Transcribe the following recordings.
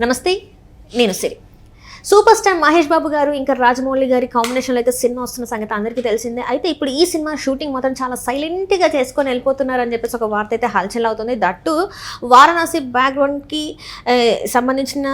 నమస్తే నేను Siri. Super star Mahesh Babu garu ఇంకా రాజమౌళి గారి కాంబినేషన్లో అయితే సినిమా వస్తున్న సంగతి అందరికీ తెలిసిందే. అయితే ఇప్పుడు ఈ సినిమా షూటింగ్ మాత్రం చాలా సైలెంట్గా చేసుకొని వెళ్ళిపోతున్నారు అని చెప్పేసి ఒక వార్త అయితే హల్చల్ అవుతుంది. దట్టు వారణాసి బ్యాక్గ్రౌండ్కి సంబంధించిన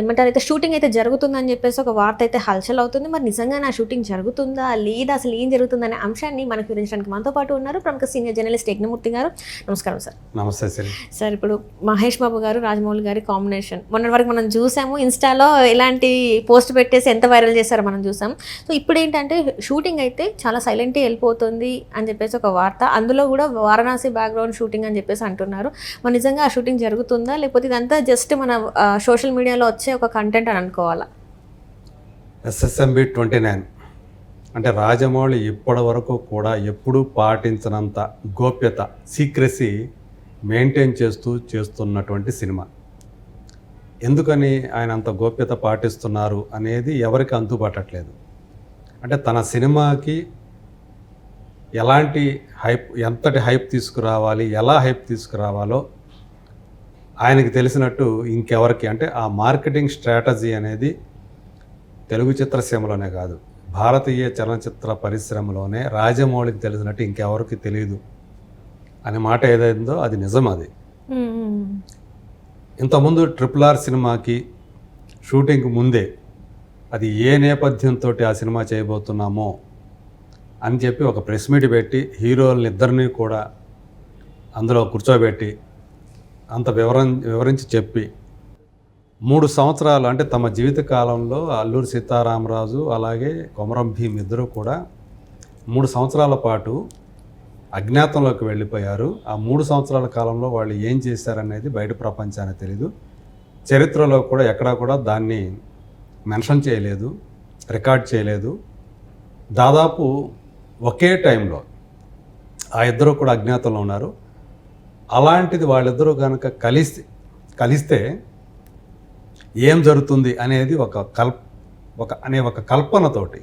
ఏమంటారు అయితే షూటింగ్ అయితే జరుగుతుందని చెప్పేసి ఒక వార్త అయితే హల్చల్ అవుతుంది. మరి నిజంగా నా షూటింగ్ జరుగుతుందా? లేదా అసలు ఏం జరుగుతుందనే అంశాన్ని మనకు వివరించడానికి మనతో పాటు ఉన్నారు ప్రముఖ సీనియర్ జర్నలిస్ట్ యజ్ఞమూర్తి గారు. నమస్కారం సార్. నమస్తే సిరి. సార్ ఇప్పుడు మహేష్ బాబు గారు రాజమౌళి గారి కాంబినేషన్. మొన్నటి వరకు మనం చూసాము ఇన్స్టాలో ఇలాంటి పోస్ట్ పెట్టేసి ఎంత వైరల్ చేశారో మనం చూసాం. సో ఇప్పుడు ఏంటంటే షూటింగ్ అయితే చాలా సైలెంట్గా వెళ్ళిపోతుంది అని చెప్పేసి ఒక వార్త. అందులో కూడా వారణాసి బ్యాక్గ్రౌండ్ షూటింగ్ అని చెప్పేసి అంటున్నారు. మరి నిజంగా ఆ షూటింగ్ జరుగుతుందా? లేకపోతే ఇదంతా జస్ట్ మన సోషల్ మీడియాలో వచ్చే ఒక కంటెంట్ అని అనుకోవాలా? SSMB twenty nine. అంటే రాజమౌళి ఇప్పటి వరకు కూడా ఎప్పుడూ పాటించినంత గోప్యత సీక్రెసీ మెయింటైన్ చేస్తూ చేస్తున్నటువంటి సినిమా. ఎందుకని ఆయన అంత గోప్యత పాటిస్తున్నారు అనేది ఎవరికి అంతుపట్టట్లేదు అంటే తన సినిమాకి ఎలాంటి హైప్ ఎంతటి హైప్ తీసుకురావాలి ఎలా హైప్ తీసుకురావాలో ఆయనకి తెలిసినట్టు ఇంకెవరికి అంటే ఆ మార్కెటింగ్ స్ట్రాటజీ అనేది తెలుగు చిత్రసీమలోనే కాదు భారతీయ చలనచిత్ర పరిశ్రమలోనే రాజమౌళికి తెలిసినట్టు ఇంకెవరికి తెలియదు అనే మాట ఏదైందో అది నిజం అది. ఇంతకుముందు ట్రిపుల్ ఆర్ సినిమాకి షూటింగ్ ముందే అది ఏ నేపథ్యంతో ఆ సినిమా చేయబోతున్నామో అని చెప్పి ఒక ప్రెస్ మీట్ పెట్టి హీరోలని ఇద్దరిని కూడా అందులో కూర్చోబెట్టి అంత వివరం వివరించి చెప్పి మూడు సంవత్సరాలు అంటే తమ జీవిత కాలంలో అల్లూరి సీతారామరాజు అలాగే కొమరం భీమ్ ఇద్దరు కూడా మూడు సంవత్సరాల పాటు అజ్ఞాతంలోకి వెళ్ళిపోయారు. ఆ మూడు సంవత్సరాల కాలంలో వాళ్ళు ఏం చేశారనేది బయట ప్రపంచానికి తెలీదు. చరిత్రలో కూడా ఎక్కడా కూడా దాన్ని మెన్షన్ చేయలేదు రికార్డ్ చేయలేదు. దాదాపు ఒకే టైంలో ఆ ఇద్దరు కూడా అజ్ఞాతంలో ఉన్నారు. అలాంటిది వాళ్ళిద్దరూ కనుక కలిసి కలిస్తే ఏం జరుగుతుంది అనేది ఒక కల్ప ఒక అనే ఒక కల్పనతోటి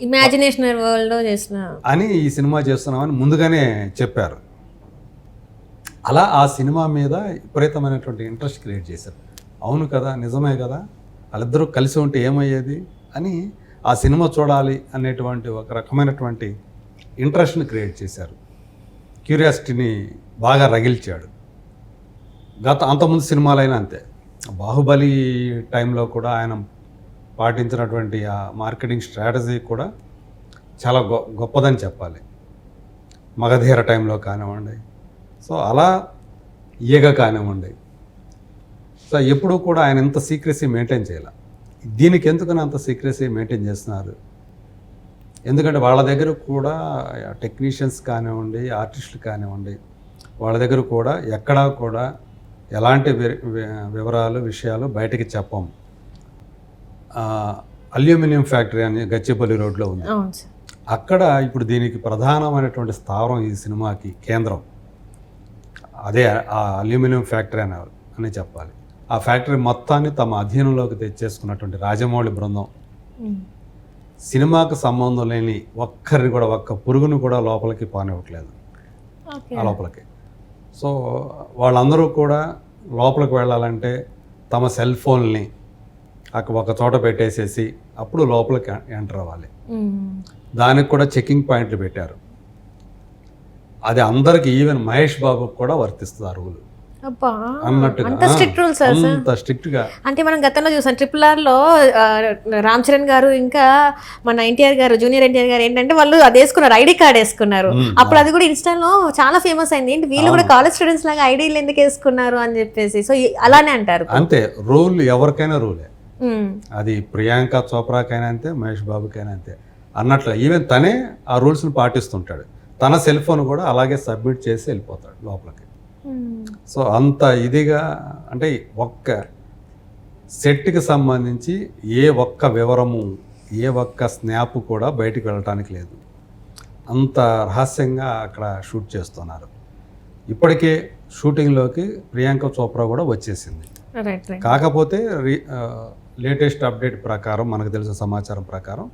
ఇమాజినేషన్ వరల్డ్ చేసిన అని ఈ సినిమా చేస్తున్నామని ముందుగానే చెప్పారు. అలా ఆ సినిమా మీద విపరీతమైనటువంటి ఇంట్రెస్ట్ క్రియేట్ చేశారు. అవును కదా నిజమే కదా వాళ్ళిద్దరూ కలిసి ఉంటే ఏమయ్యేది అని ఆ సినిమా చూడాలి అనేటువంటి ఒక రకమైనటువంటి ఇంట్రెస్ట్ని క్రియేట్ చేశారు. క్యూరియాసిటీని బాగా రగిల్చాడు. గత అంతకుముందు సినిమాలైనా అంతే. బాహుబలి టైంలో కూడా ఆయన పాటించినటువంటి ఆ మార్కెటింగ్ స్ట్రాటజీ కూడా చాలా గొ గొప్పదని చెప్పాలి. మగధీర టైంలో కానివ్వండి. సో అలా ఈగ కానివ్వండి. సో ఎప్పుడూ కూడా ఆయన ఇంత సీక్రెసీ మెయింటైన్ చేయాలి. దీనికి ఎందుకని అంత సీక్రెసీ మెయింటైన్ చేస్తున్నారు? ఎందుకంటే వాళ్ళ దగ్గర కూడా టెక్నీషియన్స్ కానివ్వండి ఆర్టిస్టులు కానివ్వండి వాళ్ళ దగ్గర కూడా ఎక్కడా కూడా ఎలాంటి వి- వివరాలు విషయాలు బయటకి చెప్పము అల్యూమినియం ఫ్యాక్టరీ అని గచ్చిపల్లి రోడ్లో ఉంది. అక్కడ ఇప్పుడు దీనికి ప్రధానమైనటువంటి స్థావరం ఈ సినిమాకి కేంద్రం. అదే ఆ అల్యూమినియం ఫ్యాక్టరీ అని అని చెప్పాలి. ఆ ఫ్యాక్టరీ మొత్తాన్ని తమ అధీనంలోకి తెచ్చేసుకున్నటువంటి రాజమౌళి బృందం. సినిమాకు సంబంధం లేని ఒక్కరిని కూడా ఒక్క పురుగును కూడా లోపలికి పానివ్వట్లేదు. ఆ లోపలికి. సో వాళ్ళందరూ కూడా లోపలికి వెళ్ళాలంటే తమ సెల్ ఫోన్ని అక్కడ ఒక చోట పెట్టేసేసి అప్పుడు లోపలికి ఎంటర్ అవ్వాలి. దానికి కూడా చెకింగ్ పాయింట్లు పెట్టారు. అది అందరికి ఈవెన్ మహేష్ బాబుకి కూడా వర్తిస్తుంది ఆ రూల్. అంత స్ట్రిక్ట్ రూల్స్ అంటే మనం గతంలో చూసాం ట్రిపుల్ ఆర్లో రామ్ చరణ్ గారు ఇంకా మన ఎన్టీఆర్ గారు జూనియర్ ఎన్టీఆర్ గారు ఏంటంటే వాళ్ళు అది వేసుకున్నారు ఐడి కార్డ్ వేసుకున్నారు. అప్పుడు అది కూడా ఇన్స్టాలో చాలా ఫేమస్ అయింది. ఏంటి? వీళ్ళు కూడా కాలేజ్ స్టూడెంట్స్ లాగా ఐడీలు ఎందుకు వేసుకున్నారు అని చెప్పేసి. సో అలానే అంటారు. అంతే. రూల్ ఎవరికైనా రూలే. అది ప్రియాంక చోప్రాకైనా అంతే మహేష్ బాబుకైనా అంతే. అన్నట్లు ఈవెన్ తనే ఆ రూల్స్ని పాటిస్తుంటాడు. తన సెల్ ఫోన్ కూడా అలాగే సబ్మిట్ చేసి వెళ్ళిపోతాడు లోపలికి. సో అంత ఇదిగా అంటే ఒక్క సెట్కి సంబంధించి ఏ ఒక్క వివరము ఏ ఒక్క స్నాప్ కూడా బయటికి వెళ్ళటానికి లేదు. అంత రహస్యంగా అక్కడ షూట్ చేస్తున్నారు. ఇప్పటికే షూటింగ్లోకి ప్రియాంక చోప్రా కూడా వచ్చేసింది. కాకపోతే లేటెస్ట్ అప్డేట్ ప్రకారం మనకు తెలిసిన సమాచారం ప్రకారం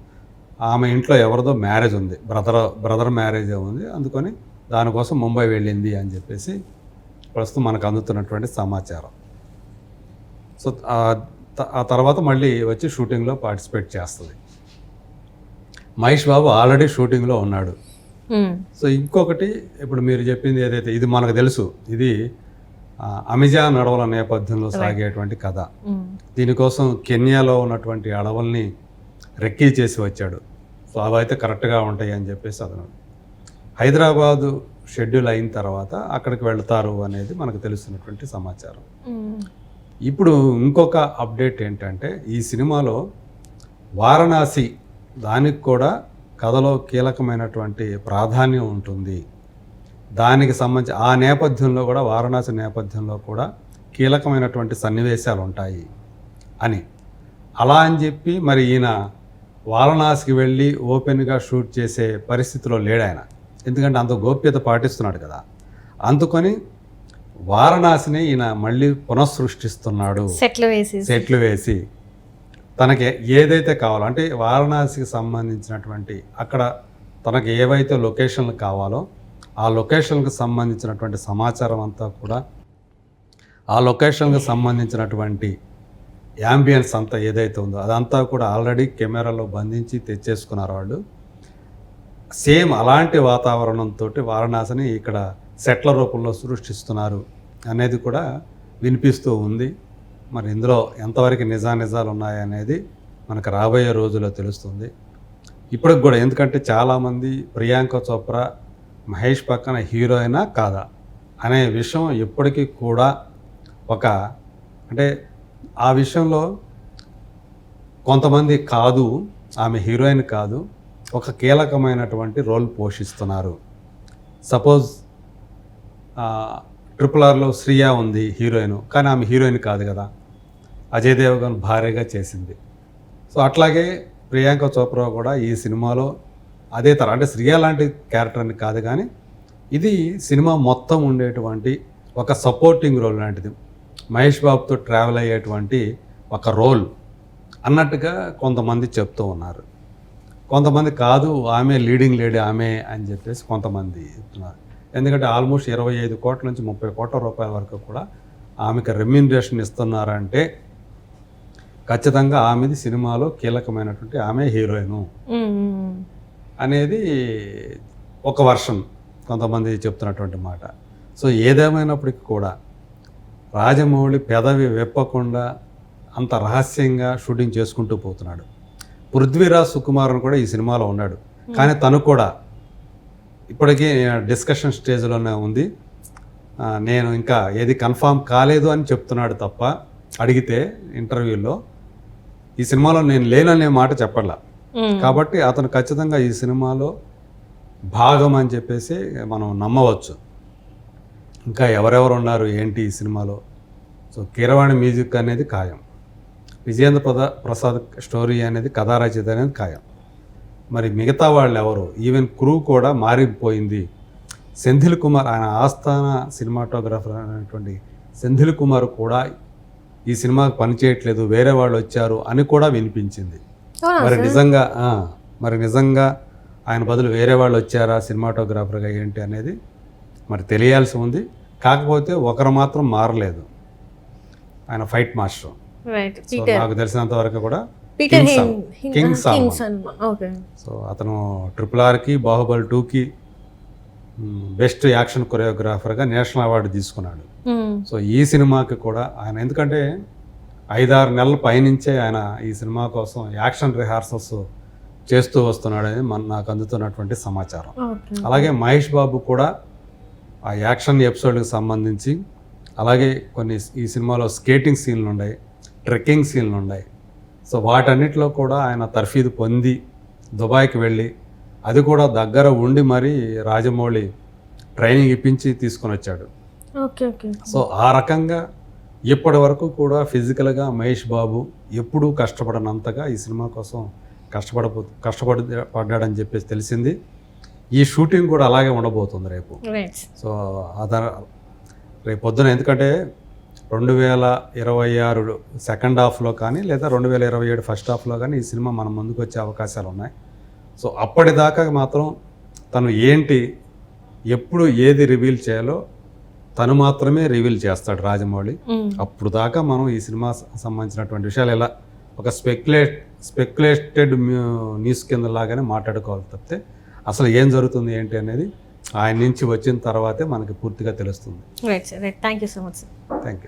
ఆమె ఇంట్లో ఎవరిదో మ్యారేజ్ ఉంది. బ్రదర్ బ్రదర్ మ్యారేజ్ ఉంది. అందుకని దానికోసం ముంబై వెళ్ళింది అని చెప్పేసి ప్రస్తుతం మనకు అందుతున్నటువంటి సమాచారం. సో ఆ తర్వాత మళ్ళీ వచ్చి షూటింగ్లో పార్టిసిపేట్ చేస్తుంది. మహేష్ బాబు ఆల్రెడీ షూటింగ్లో ఉన్నాడు. సో ఇంకొకటి ఇప్పుడు మీరు చెప్పింది ఏదైతే ఇది మనకు తెలుసు ఇది అమెజాన్ అడవుల నేపథ్యంలో సాగేటువంటి కథ. మ్మ్. దీనికోసం కెన్యాలో ఉన్నటువంటి అడవుల్ని రెక్కీ చేసి వచ్చాడు. సో అవైతే కరెక్ట్గా ఉంటాయి అని చెప్పేసి అతను. హైదరాబాదు షెడ్యూల్ అయిన తర్వాత అక్కడికి వెళ్తారు అనేది మనకు తెలుస్తున్నటువంటి సమాచారం. మ్మ్. ఇప్పుడు ఇంకొక అప్డేట్ ఏంటంటే ఈ సినిమాలో వారణాసి దానికి కూడా కథలో కీలకమైనటువంటి ప్రాధాన్యం ఉంటుంది. దానికి సంబంధించి ఆ నేపథ్యంలో కూడా వారణాసి నేపథ్యంలో కూడా కీలకమైనటువంటి సన్నివేశాలు ఉంటాయి అని. అలా అని చెప్పి మరి ఈయన వారణాసికి వెళ్ళి ఓపెన్గా షూట్ చేసే పరిస్థితిలో లేడు ఆయన. ఎందుకంటే అంత గోప్యత పాటిస్తున్నాడు కదా. అందుకని వారణాసిని ఈయన మళ్ళీ పునఃసృష్టిస్తున్నాడు. సెట్లు వేసి సెట్లు వేసి తనకి ఏదైతే కావాలో అంటే వారణాసికి సంబంధించినటువంటి అక్కడ తనకి ఏవైతే లొకేషన్లు కావాలో ఆ లొకేషన్కి సంబంధించినటువంటి సమాచారం అంతా కూడా ఆ లొకేషన్కి సంబంధించినటువంటి యాంబియన్స్ అంతా ఏదైతే ఉందో అదంతా కూడా ఆల్రెడీ కెమెరాలో బంధించి తెచ్చేసుకున్నారు వాళ్ళు. సేమ్ అలాంటి వాతావరణంతో వారణాసిని ఇక్కడ సెట్ల రూపంలో సృష్టిస్తున్నారు అనేది కూడా వినిపిస్తూ ఉంది. మరి ఇందులో ఎంతవరకు నిజానిజాలు ఉన్నాయనేది మనకు రాబోయే రోజుల్లో తెలుస్తుంది. ఇప్పటికి కూడా ఎందుకంటే చాలామంది ప్రియాంక చోప్రా మహేష్ పక్కన హీరోయినా కాదా? అనే విషయం ఇప్పటికీ కూడా ఒక అంటే ఆ విషయంలో కొంతమంది కాదు ఆమె హీరోయిన్ కాదు ఒక కీలకమైనటువంటి రోల్ పోషిస్తున్నారు. సపోజ్ ట్రిపుల్ ఆర్లో శ్రియా ఉంది హీరోయిన్ కానీ ఆమె హీరోయిన్ కాదు కదా. అజయ్ దేవగన్ భార్యగా చేసింది. సో అట్లాగే ప్రియాంక చోప్రా కూడా ఈ సినిమాలో అదే తర. అంటే శ్రియ లాంటి క్యారెక్టర్ అని కాదు కానీ ఇది సినిమా మొత్తం ఉండేటువంటి ఒక సపోర్టింగ్ రోల్ లాంటిది. మహేష్ బాబుతో ట్రావెల్ అయ్యేటువంటి ఒక రోల్ అన్నట్టుగా కొంతమంది చెప్తూ ఉన్నారు. కొంతమంది కాదు ఆమె లీడింగ్ లేడీ ఆమె అని చెప్పేసి కొంతమంది చెప్తున్నారు. ఎందుకంటే ఆల్మోస్ట్ ఇరవై ఐదు కోట్ల నుంచి ముప్పై కోట్ల రూపాయల వరకు కూడా ఆమెకు రెమ్యూనరేషన్ ఇస్తున్నారంటే ఖచ్చితంగా ఆమెది సినిమాలో కీలకమైనటువంటి ఆమె హీరోయిన్. అనేది ఒక వర్షన్ కొంతమంది చెప్తున్నటువంటి మాట. సో ఏదేమైనప్పటికీ కూడా రాజమౌళి పెదవి విప్పకుండా అంత రహస్యంగా షూటింగ్ చేసుకుంటూ పోతున్నాడు. పృథ్వీరాజ్ సుకుమారన్ కూడా ఈ సినిమాలో ఉన్నాడు. కానీ తను కూడా ఇప్పటికీ డిస్కషన్ స్టేజ్లోనే ఉంది. నేను ఇంకా ఏది కన్ఫామ్ కాలేదు అని చెప్తున్నాడు తప్ప అడిగితే ఇంటర్వ్యూలో ఈ సినిమాలో నేను లేననే మాట చెప్పట్లా. కాబట్టి అతను ఖచ్చితంగా ఈ సినిమాలో భాగం అని చెప్పేసి మనం నమ్మవచ్చు. ఇంకా ఎవరెవరు ఉన్నారు ఏంటి ఈ సినిమాలో? సో కీరవాణి మ్యూజిక్ అనేది ఖాయం. విజయేంద్ర ప్రద ప్రసాద్ స్టోరీ అనేది కథారచిత అనేది ఖాయం. మరి మిగతా వాళ్ళు ఎవరు? ఈవెన్ క్రూ కూడా మారిపోయింది. సెంధిల్ కుమార్ ఆయన ఆస్థాన సినిమాటోగ్రాఫర్ అనేటువంటి సెంధిల్ కుమార్ కూడా ఈ సినిమాకి పనిచేయట్లేదు వేరే వాళ్ళు వచ్చారు అని కూడా వినిపించింది. మరి? నిజంగా మరి నిజంగా ఆయన బదులు వేరే వాళ్ళు వచ్చారా సినిమాటోగ్రాఫర్గా ఏంటి అనేది మరి తెలియాల్సి ఉంది. కాకపోతే ఒకరు మాత్రం మారలేదు. ఆయన ఫైట్ మాస్టర్. నాకు తెలిసినంత వరకు కూడా కింగ్ సో అతను ట్రిపుల్ ఆర్కి బాహుబలి టూకి బెస్ట్ యాక్షన్ కొరియోగ్రాఫర్గా నేషనల్ అవార్డు తీసుకున్నాడు. సో ఈ సినిమాకి కూడా ఆయన ఎందుకంటే ఐదారు నెలల పైనుంచే ఆయన ఈ సినిమా కోసం యాక్షన్ రిహార్సల్స్ చేస్తూ వస్తున్నాడని మన నాకు అందుతున్నటువంటి సమాచారం. అలాగే మహేష్ బాబు కూడా ఆ యాక్షన్ ఎపిసోడ్కి సంబంధించి అలాగే కొన్ని ఈ సినిమాలో స్కేటింగ్ సీన్లు ఉన్నాయి ట్రెక్కింగ్ సీన్లు ఉన్నాయి. సో వాటన్నిటిలో కూడా ఆయన తర్ఫీదు పొంది దుబాయ్కి వెళ్ళి అది కూడా దగ్గర ఉండి మరీ రాజమౌళి ట్రైనింగ్ ఇప్పించి తీసుకొని వచ్చాడు. Okay okay. సో ఆ రకంగా ఇప్పటి వరకు కూడా ఫిజికల్గా మహేష్ బాబు ఎప్పుడూ కష్టపడనంతగా ఈ సినిమా కోసం కష్టపడబో కష్టపడి పడ్డాడని చెప్పేసి తెలిసింది. ఈ షూటింగ్ కూడా అలాగే ఉండబోతుంది రేపు. సో అదన రేపు పొద్దున ఎందుకంటే రెండు వేల ఇరవై ఆరు సెకండ్ హాఫ్లో కానీ లేదా రెండు వేల ఇరవై ఏడు ఫస్ట్ హాఫ్లో కానీ ఈ సినిమా మన ముందుకు వచ్చే అవకాశాలు ఉన్నాయి. సో అప్పటిదాకా మాత్రం తను ఏంటి ఎప్పుడు ఏది రివీల్ చేయాలో తను మాత్రమే రివీల్ చేస్తాడు రాజమౌళి. అప్పుడు దాకా మనం ఈ సినిమా సంబంధించినటువంటి విషయాలు ఎలా ఒక స్పెక్యులేట్ స్పెక్యులేటెడ్ న్యూస్ కింద లాగానే మాట్లాడుకోవాలి తప్పితే అసలు ఏం జరుగుతుంది ఏంటి అనేది ఆయన నుంచి వచ్చిన తర్వాతే మనకి పూర్తిగా తెలుస్తుంది. Right sir right thank you so much sir thank you